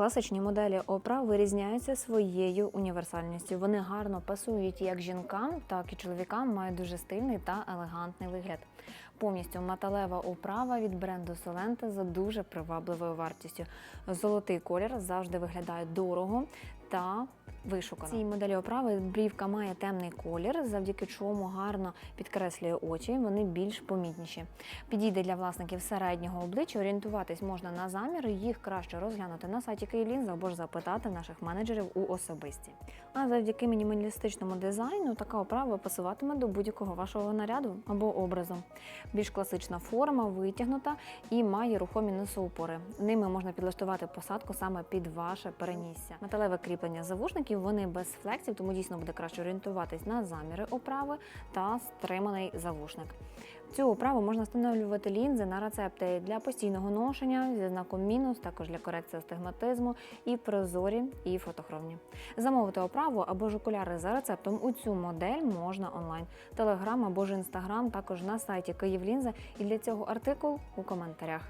Класичні моделі опра вирізняються своєю універсальністю. Вони гарно пасують як жінкам, так і чоловікам, мають дуже стильний та елегантний вигляд. Повністю металева оправа від бренду Solente за дуже привабливою вартістю. Золотий колір завжди виглядає дорого та вишукано. Цій моделі оправи брівка має темний колір, завдяки чому гарно підкреслює очі. Вони більш помітніші. Підійде для власників середнього обличчя. Орієнтуватись можна на заміри. Їх краще розглянути на сайті Київлінза або ж запитати наших менеджерів у особисті. А завдяки мінімалістичному дизайну така оправа пасуватиме до будь-якого вашого наряду або образу. Більш класична форма, витягнута і має рухомі носоупори. Ними можна підлаштувати посадку саме під ваше перенісся. Металеве кріплення завушників вони без флексів, тому дійсно буде краще орієнтуватись на заміри оправи та стриманий завушник. Цю оправу можна встановлювати лінзи на рецепти для постійного ношення зі знаком мінус, також для корекції астигматизму, і прозорі, і фотохромні. Замовити оправу або ж окуляри за рецептом у цю модель можна онлайн. Телеграм або ж інстаграм також на сайті Київлінза. І для цього артикул у коментарях.